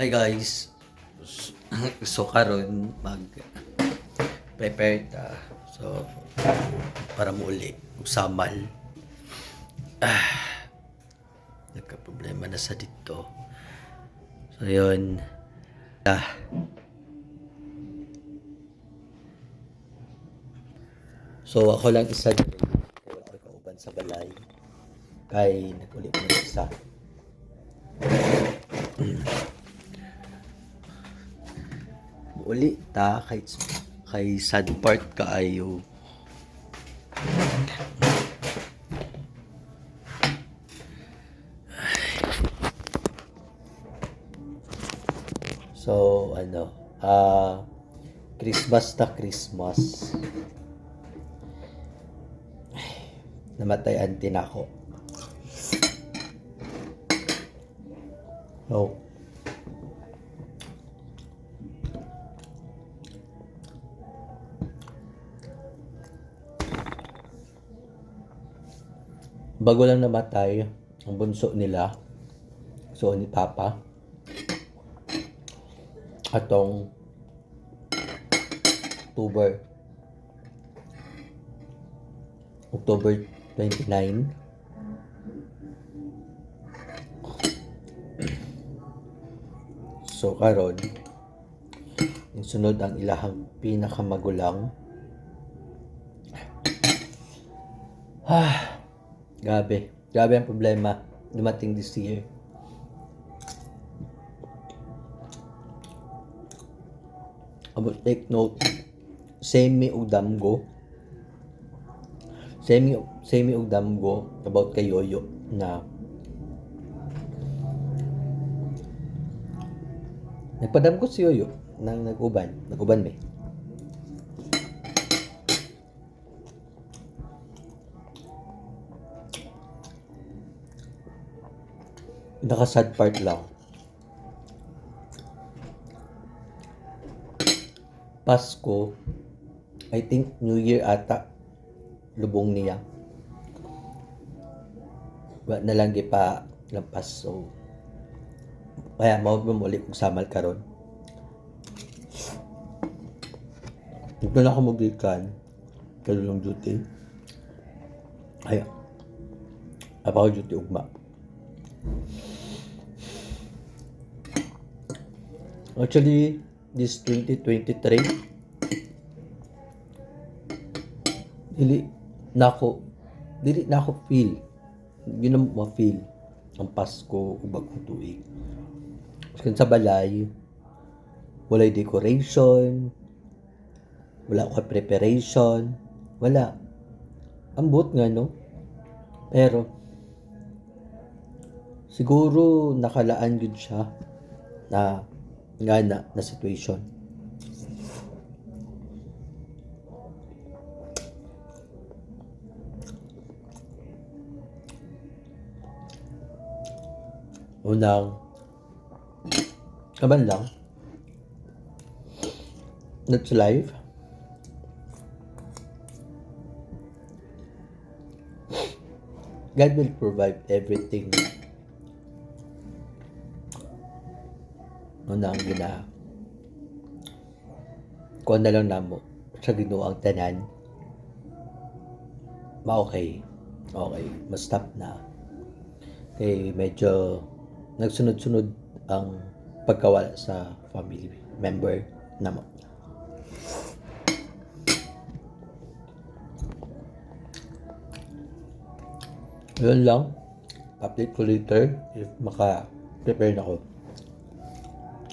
Hi guys. So karon mag prepare ta. So para mo uli usamal. Ah, nagka problema na sa dito. So yun. Ah. So ako lang isa din. Kaya wala ko kauban sa balay. Kay naguli ko na isa. Uli ta kay kay sad part kaayo So, ano, ah, Christmas na Christmas. Ay, Namatay auntie na ako. Bago lang namatay ang bunso nila so ni Papa atong October October 29 so karon sunod ang ilahang pinakamagulang. Ah Grabe. Grabe ang problema dumating this year. About take note, semi og damgo. Semi semi og damgo about kay Yoyo na Nagpadam ko si Yoyo nang nag-uban. Nag-uban may. Naka-sad part lang. Pasko, I think New Year ata, lubong niya. Wa na lang pa lampas so kaya mao mo muli kung samal karon. Ito na ako magikan. Kalulong duty. Ay, apaw duty ugma. Actually, this 2023, dili na ako, dili na ako feel. Yun ang ma-feel ang Pasko o bagong tuig. Kasi sa balay, walay decoration, wala ko preparation, wala. Ambot nga, no? Pero, siguro nakalaan yun siya na nga na, na situation. Unang kaban lang. That's life. God will provide everything Una ang gina. Kuha na lang namo sa Ginoo ang tanan. Ma okay. Okay mas stop na. Kay medyo nagsunod-sunod ang pagkawala sa family member namo. Yun lang. Update ko later if maka prepare na ako